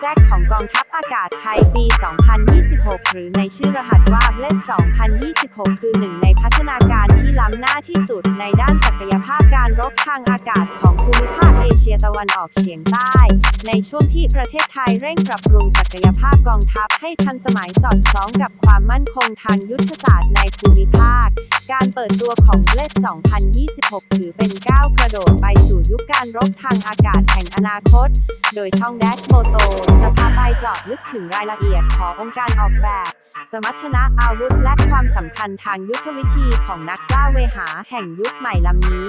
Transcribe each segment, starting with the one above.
แจ็คของกองทัพอากาศไทยปี 2026 หรือในชื่อรหัสว่าเล่น2026 คือหนึ่งในพัฒนาการที่ล้ำหน้าที่สุดในด้านศักยภาพการรบทางอากาศของภูมิภาคเอเชียตะวันออกเฉียงใต้ ในช่วงที่ประเทศไทยเร่งปรับปรุงศักยภาพกองทัพให้ทันสมัยสอดคล้องกับความมั่นคงทางยุทธศาสตร์ในภูมิภาค การเปิดตัวของเล็ด2026 ถือเป็นก้าวกระโดดไปสู่ยุคการรบทางอากาศแห่งอนาคต โดยช่องแดชโมโตจะพาไปเจาะลึกถึงรายละเอียดขององค์การออกแบบ สมรรถนะอาวุธและความสำคัญทางยุทธวิธีของนักกล้าเวหาแห่งยุคใหม่ลำนี้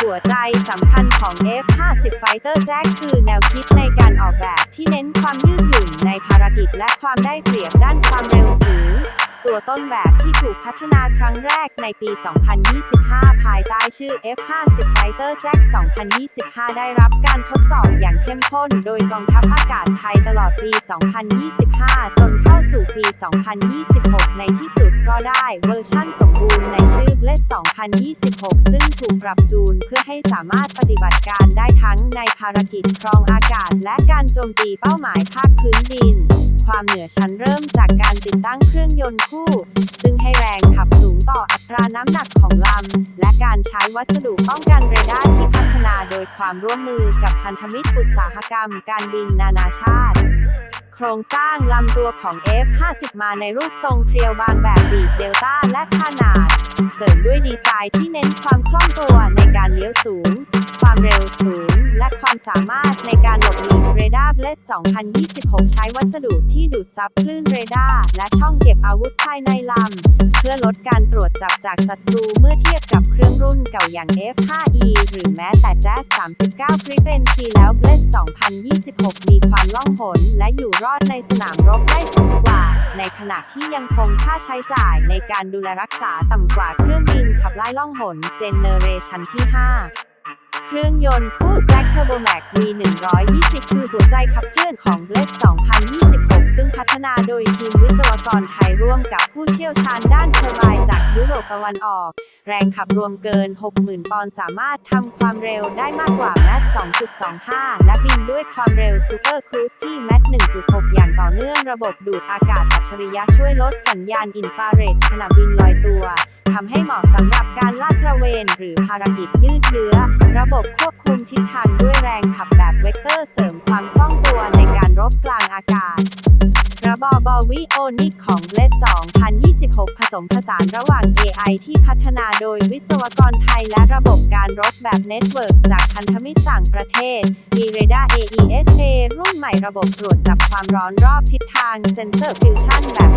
หัวใจสำคัญของ F-50 Fighter Jack คือแนวคิดในการออกแบบที่เน้นความยืดหยุ่นในภารกิจและความได้เปรียบด้านความเร็วสูง ตัวต้นแบบที่ถูกพัฒนาครั้งแรกในปี 2025 ภายใต้ชื่อ F-50 Fighter Jack 2025 ได้รับการทดสอบอย่างเข้มข้น โดยกองทัพอากาศไทยตลอดปี 2025 จนเข้าสู่ปี 2026 ในที่สุดก็ได้เวอร์ชั่นสมบูรณ์ในชื่อ เลด2026 ซึ่งถูกปรับจูนเพื่อให้สามารถปฏิบัติการได้ทั้งในภารกิจครองอากาศ และการโจมตีเป้าหมายภาคพื้นดิน ความเหนือชั้นเริ่มจากการติดตั้งเครื่องยนต์คู่ ซึ่งให้แรงขับสูงต่ออัตราน้ำหนักของลำ และการใช้วัสดุป้องกันเรดาร์ที่พัฒนาโดยความร่วมมือกับพันธมิตรอุตสาหกรรม การบินนานาชาติโครงสร้างลำตัวของ F50 มาในรูปทรงเพรียวบางแบบบีดเดลต้าและขนาด เสริมด้วยดีไซน์ที่เน้นความคล่องตัวในการเลี้ยวสูง ความเร็วสูง และความสามารถในการหลบหลีกเรดาร์เบลด2026 ใช้วัสดุที่ดูดซับคลื่นเรดาร์และช่องเก็บอาวุธภายในลำ เพื่อลดการตรวจจับจากศัตรูเมื่อเทียบกับเครื่องรุ่นเก่าอย่าง F5E หรือแม้แต่ Jazz 39 Frequency แล้วเบลด2026 มีความล่องหนและอยู่รอดในสนามรบได้สูงกว่า ในขณะที่ยังคงค่าใช้จ่ายในการดูแลรักษาต่ำกว่าเครื่องบินขับไล่ล่องหนเจเนเรชันที่ 5 เครื่องยนต์คู่แจ็คเทอร์โบแม็ก V120 คือหัวใจขับเคลื่อนของ Blade 2026 ซึ่งพัฒนาโดยทีมวิศวกรไทยร่วมกับผู้เชี่ยวชาญด้านเทอร์ไบน์จากยุโรปตะวันออก แรงขับรวมเกิน 60,000 ปอนด์สามารถทำความเร็วได้มากกว่าแมท2.25 และบินด้วยความเร็วซูเปอร์ครูซที่แมท1.6 อย่างต่อเนื่องระบบดูดอากาศอัจฉริยะช่วยลดสัญญาณอินฟราเรดขณะบินลอยำให้เหมาะสำหรับการลาดตระเวน หรือภารกิจยืดเยื้อ ระบบควบคุมทิศทางด้วยแรงขับแบบเวกเตอร์เสริมความคล่องตัวในการรบกลางอากาศ ระบอบอวิโอนิกของ Blade 2026 ผสมผสานระหว่าง AI ที่พัฒนาโดยวิศวกรไทยและระบบการรบแบบเน็ตเวิร์กจากพันธมิตรต่างประเทศมีเรดาร์ AESA รุ่นใหม่ระบบตรวจจับความร้อนรอบทิศทางเซนเซอร์ฟิวชั่นแบบ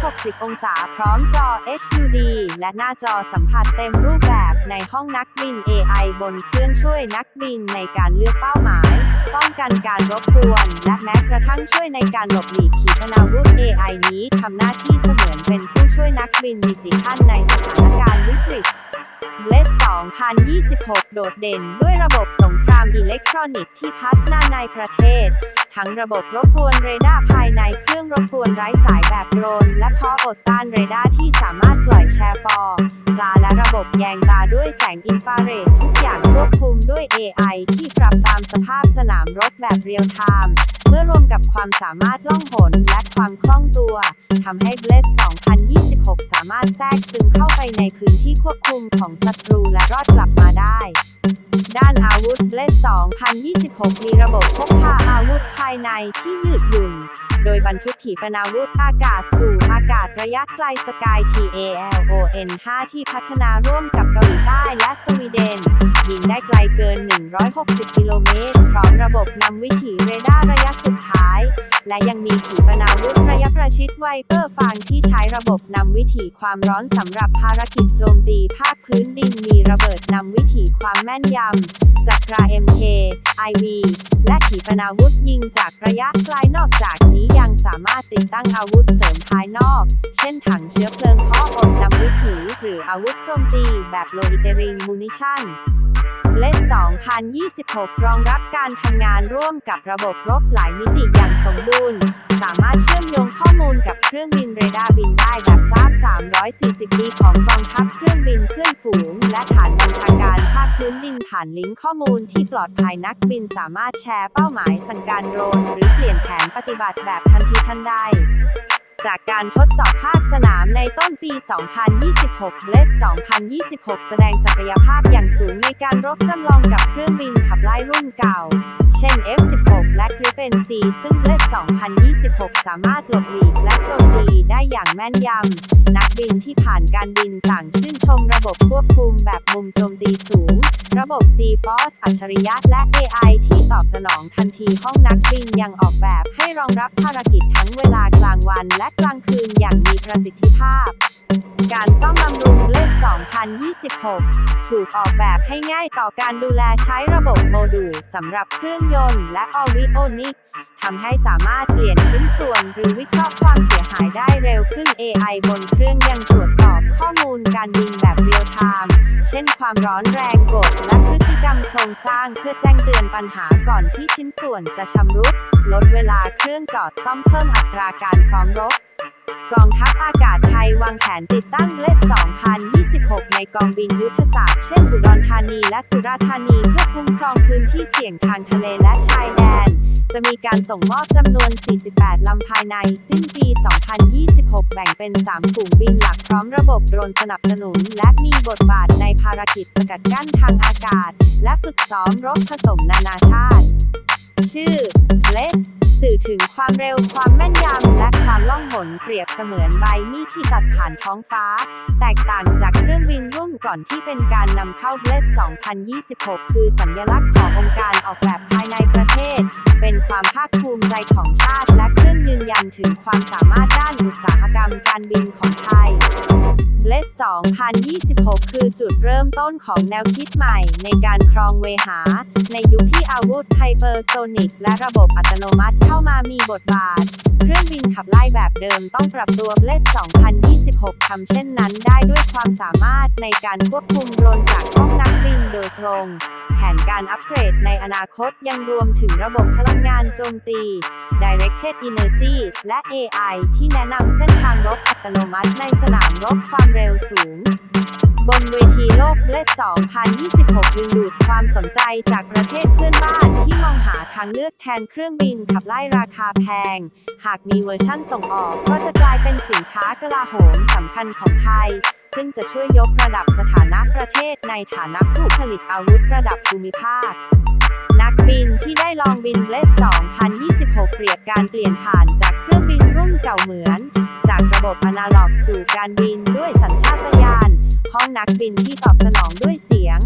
360 องศา พร้อมจอ HUD และหน้าจอสัมผัสเต็มรูปแบบในห้องนักบิน AI บนเครื่องช่วยนักบินในการเลือกเป้าหมาย ป้องกันการรบกวน และแม้กระทั่งช่วยในการหลบหลีกขีปนาวุธ AI นี้ทำหน้าที่เสมือนเป็นผู้ช่วยนักบินดิจิทัลในสถานการณ์วิกฤตเลด2026 โดดเด่นด้วยระบบสงครามอิเล็กทรอนิกส์ที่พัฒนาในประเทศ ทั้งระบบรบกวนเรดาร์ภายในเครื่องรบกวนไร้สายแบบโดรน และพออดต้านเรดาร์ที่สามารถปล่อยแชร์ฟอร์ บแยงตาด้วยแสงอินฟราเรดทุกอย่างควบคุมด้วย AI ที่ปรับตามสภาพสนามรบแบบเรียลไทม์เมื่อรวมกับความสามารถล่องหนและความคล่องตัวทำให้ Blade 2026 สามารถแทรกซึมเข้าไปในพื้นที่ควบคุมของศัตรูและรอดกลับมาได้ ด้านอาวุธ Blade 2026 มีระบบพกพาอาวุธภายในที่ยืดหยุ่น โดยบรรทุกขีปนาวุธอากาศสู่อากาศระยะไกลสกาย TALON 5 ที่พัฒนาร่วมกับเกาหลีใต้และสวีเดน ยิงได้ไกลเกิน 160 กิโลเมตร พร้อมระบบนำวิถีเรดาร์ระยะสุดท้าย และยังมีขีปนาวุธระยะประชิดไวเปอร์ฟางที่ใช้ระบบนำวิถีความร้อนสำหรับภารกิจโจมตีภาค พื้นดินมีระเบิดนำวิถีความแม่นยำจากรา MK IV และขีปนาวุธยิงจากระยะไกลนอกจากนี้ยังสามารถติดตั้งอาวุธเสริมภายนอก เช่นถังเชื้อเพลิงเพาะอบนำวิถีหรืออาวุธโจมตีแบบโลอิเตริงมูนิชั่นเลด2026 รองรับการทำงานร่วมกับระบบรบหลายมิติอย่างสมบูรณ์ สามารถเชื่อมโยงข้อมูลกับเครื่องบินเรดาร์บินได้แบบทราบ 340 ดีของกองทัพเครื่องบินเคลื่อนฝูง และฐานบัญชาการภาคพื้นดินผ่านลิงก์ข้อมูลที่ปลอดภัยนักบินสามารถแชร์เป้าหมายสั่งการโดรน หรือเปลี่ยนแผนปฏิบัติแบบทันทีทันใด จากการทดสอบภาคสนามในต้นปี 2026เลด2026 แสดงศักยภาพอย่างสูงในการรบจำลองกับเครื่องบินขับไล่รุ่นเก่า เช่น F-16 และ Gripen C ซึ่งเลด2026 สามารถหลบหลีกและโจมตีได้อย่างแม่นยำ นักบินที่ผ่านการบินต่างชื่นชมระบบควบคุมแบบมุมโจมตีสูง ระบบ G-Force อัจฉริยะและ AI ที่ตอบสนองทันทีห้องนักบินยังออกแบบให้รองรับภารกิจทั้งเวลากลางวันและกลางคืนอย่างมีประสิทธิภาพ การซ่อมบำรุงเลข2026 ถูกออกแบบให้ง่ายต่อการดูแลใช้ระบบโมดูลสำหรับเครื่องยนต์และออวิโอนิกทำให้สามารถเปลี่ยนชิ้นส่วนหรือวิเคราะห์ความเสียหายได้เร็วขึ้น AI บนเครื่องยังตรวจสอบข้อมูลการบินแบบเรียลไทม์เช่นความร้อนแรงกดและพฤติกรรมโครงสร้างเพื่อแจ้งเตือนปัญหาก่อนที่ชิ้นส่วนจะชำรุด ลดเวลาเครื่องจอดซ่อมเพิ่มอัตราการพร้อมรบ กองทัพอากาศไทยวางแผนติดตั้งเลด2026 ในกองบินยุทธศาสตร์เช่นอุดรธานีและสุราษฎร์ธานีเพื่อคุ้มครองพื้นที่เสี่ยงทางทะเลและชายแดน จะมีการส่งมอบจำนวน 48 ลำภายในสิ้นปี 2026 แบ่งเป็น 3 กลุ่มบินหลักพร้อมระบบโดรนสนับสนุน และมีบทบาทในภารกิจสกัดกั้นทางอากาศ และฝึกซ้อมรบผสมนานาชาติ ชื่อเลด สื่อถึงความเร็วความแม่นยำและความล่องหนเปรียบเสมือนใบมีดที่ตัดผ่านท้องฟ้า แตกต่างจากเครื่องบินรุ่นก่อนที่เป็นการนำเข้าเลด2026 คือสัญลักษณ์ขององค์การออกแบบภายในประเทศ เป็นความภาคภูมิใจของชาติ และเครื่องยืนยันถึงความสามารถด้านอุตสาหกรรมการบินของไทยเลด2026 คือจุดเริ่มต้นของแนวคิดใหม่ในการครองเวหา ในยุคที่อาวุธไฮเปอร์โซนิกและระบบอัตโนมัติเข้ามามีบทบาท เครื่องบินขับไล่แบบเดิมต้องปรับตัวเลด2026 ทำเช่นนั้นได้ด้วยความสามารถในการควบคุมโดรนจากห้องนักบินโดยตรง นการอัปเกรดในอนาคตยังรวมถึงระบบพลังงานโจมตี Directed Energy และ AI ที่แนะนำเส้นทางรบอัตโนมัติในสนามรบความเร็วสูง บนเวทีโลกเลด2026 ดึงดูดความสนใจจากประเทศเพื่อนบ้านที่มองหาทางเลือกแทนเครื่องบินขับไล่ราคาแพง หากมีเวอร์ชั่นส่งออกก็จะกลายเป็นสินค้ากลาโหมสำคัญของไทย ซึ่งจะช่วยยกระดับสถานะประเทศในฐานะผู้ผลิตอาวุธระดับภูมิภาคนักบินที่ได้ลองบินเลด2026 เปรียบการเปลี่ยนผ่านจากเครื่องบินรุ่นเก่าเหมือน จากระบบอนาล็อกสู่การบินด้วยสัญชาตญาณ ห้องนักบินที่ตอบสนองด้วยเสียง